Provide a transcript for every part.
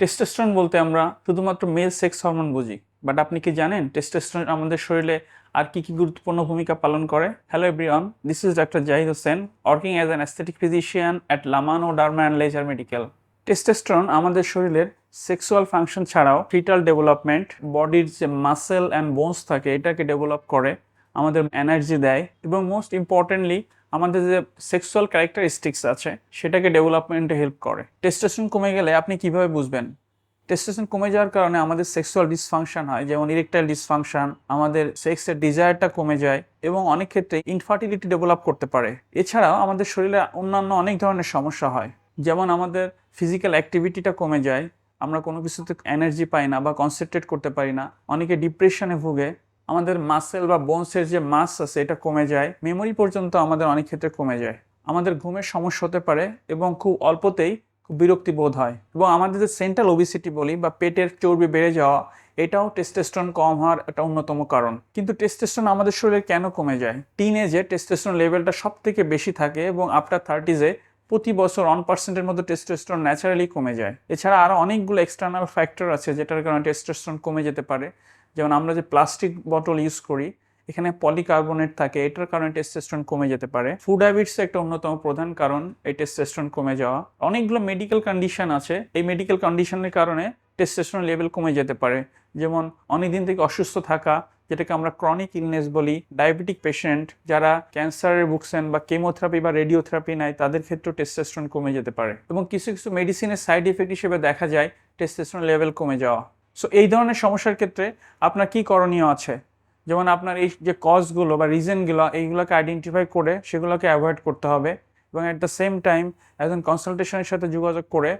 Testosterone বলতে আমরা শুধুমাত্র মেল সেক্স হরমোন বুঝি বাট আপনি কি জানেন টেস্টোস্টেরন আমাদের শরীরে আর কি কি গুরুত্বপূর্ণ ভূমিকা পালন করে? Hello everyone this is doctor Zahid Hossain working as an aesthetic physician at Lamano derma and laser medical testosterone আমাদের শরীরের সেক্সুয়াল ফাংশন ছাড়াও ফিটাল ডেভেলপমেন্ট বডির যে মাসেল অ্যান্ড বোনস থাকে, এটাকে ডেভেলপ করে, আমাদের এনার্জি দেয়, এবং মোস্ট ইম্পর্টেন্টলি আমাদের যে সেক্সুয়াল ক্যারেক্টারিস্টিক্স আছে, সেটাকে ডেভেলপমেন্টে হেল্প করে। টেস্টেশন কমে গেলে আপনি কীভাবে বুঝবেন? টেস্টেশন কমে যাওয়ার কারণে আমাদের সেক্সুয়াল ডিসফাংশন হয়, যেমন ইরেকটাইল ডিসফাংশন আমাদের সেক্সের ডিজায়ারটা কমে যায় এবং অনেক ক্ষেত্রে ইনফার্টিলিটি ডেভেলপ করতে পারে। এছাড়াও আমাদের শরীরে অন্যান্য অনেক ধরনের সমস্যা হয়, যেমন আমাদের ফিজিক্যাল অ্যাক্টিভিটিটা কমে যায়, আমরা কোনো কিছুতে এনার্জি পাই না বা কনসেন্ট্রেট করতে পারি না, অনেকে ডিপ্রেশনে ভুগে আমাদের মাসেল বা বোনসের যে মাস আছে, এটা কমে যায়। মেমোরি পর্যন্ত আমাদের অনেক ক্ষেত্রে কমে যায়। আমাদের ঘুমের সমস্যা হতে পারে এবং খুব অল্পতেই খুব বিরক্তি বোধ হয় এবং আমাদের যে সেন্ট্রাল ওবিসিটি বলি বা পেটের চর্বি বেড়ে যাওয়া, এটাও টেস্টোস্টেরন কম হওয়ার একটা অন্যতম কারণ। কিন্তু টেস্টোস্টেরন আমাদের শরীরে কেন কমে যায়? টিন এজে টেস্টোস্টেরন লেভেলটা সব থেকে বেশি থাকে এবং আফটার থার্টিজে প্রতি বছর ওয়ান পার্সেন্টের মতো টেস্টোস্টেরন ন্যাচারালি কমে যায়। এছাড়া আরও অনেকগুলো এক্সটার্নাল ফ্যাক্টর আছে যেটার কারণে টেস্টোস্টেরন কমে যেতে পারে। যেমন আমরা যে প্লাস্টিক বটল ইউজ করি, এখানে পলিকার্বনেট থাকে, এটার কারণে টেস্টোস্টেরন কমে যেতে পারে। ফুড হ্যাবিটস একটা অন্যতম প্রধান কারণ, এই টেস্টোস্টেরন কমে যাওয়া। অনেকগুলো মেডিকেল কন্ডিশন আছে, এই মেডিকেল কন্ডিশনের কারণে টেস্টোস্টেরন লেভেল কমে যেতে পারে। যেমন অনেকদিন থেকে অসুস্থ থাকা, যেটাকে আমরা ক্রনিক ইলনেস বলি ডায়াবেটিক পেশেন্ট যারা ক্যান্সারের ভুগছেন বা কেমোথেরাপি বা রেডিওথেরাপি নেয়, তাদের ক্ষেত্রেও টেস্টোস্টেরন কমে যেতে পারে। এবং কিছু কিছু মেডিসিনের সাইড এফেক্ট হিসেবে দেখা যায় টেস্টোস্টেরন লেভেল কমে যাওয়া। সো এই ধরনের সমস্যার ক্ষেত্রে আপনার কি করণীয় আছে? যেমন আপনার এই যে কজগুলো বা রিজনগুলো এইগুলোকে আইডেন্টিফাই করে সেগুলোকে অ্যাভয়েড করতে হবে এবং অ্যাট দ্য সেম টাইম একজন কনসালটেশনের সাথে যোগাযোগ করে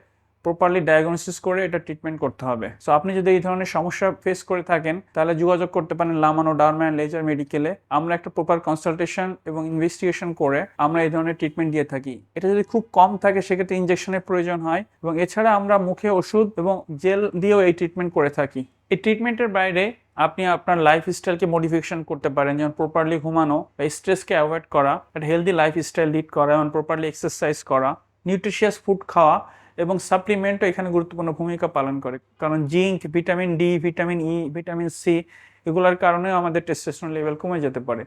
প্রপারলি ডায়াগনোসিস করে এটা ট্রিটমেন্ট করতে হবে। সো আপনি যদি এই ধরনের সমস্যা ফেস করে থাকেন, তাহলে যোগাযোগ করতে পারেন লামানো ডার্মা অ্যান্ড লেজার, মেডিকেলে। আমরা একটা প্রপার কনসালটেশন এবং ইনভেস্টিগেশন করে আমরা এই ধরনের ট্রিটমেন্ট দিয়ে থাকি। এটা যদি খুব কম থাকে, সেক্ষেত্রে ইনজেকশনের প্রয়োজন হয় এবং এছাড়া আমরা মুখে ওষুধ এবং জেল দিয়েও এই ট্রিটমেন্ট করে থাকি। এই ট্রিটমেন্টের বাইরে আপনি আপনার লাইফ স্টাইলকে মডিফিকেশন করতে পারেন, যেমন প্রপারলি ঘুমানো বা স্ট্রেসকে অ্যাভয়েড করা, একটা হেলদি লাইফ স্টাইল লিড করা এবং প্রপারলি এক্সারসাইজ করা নিউট্রিশিয়াস ফুড খাওয়া এবং সাপ্লিমেন্টও এখানে গুরুত্বপূর্ণ ভূমিকা পালন করে। কারণ zinc, vitamin D, vitamin E, vitamin C, এগুলোর কারণেও আমাদের টেস্টোস্টেরন লেভেল কমে যেতে পারে।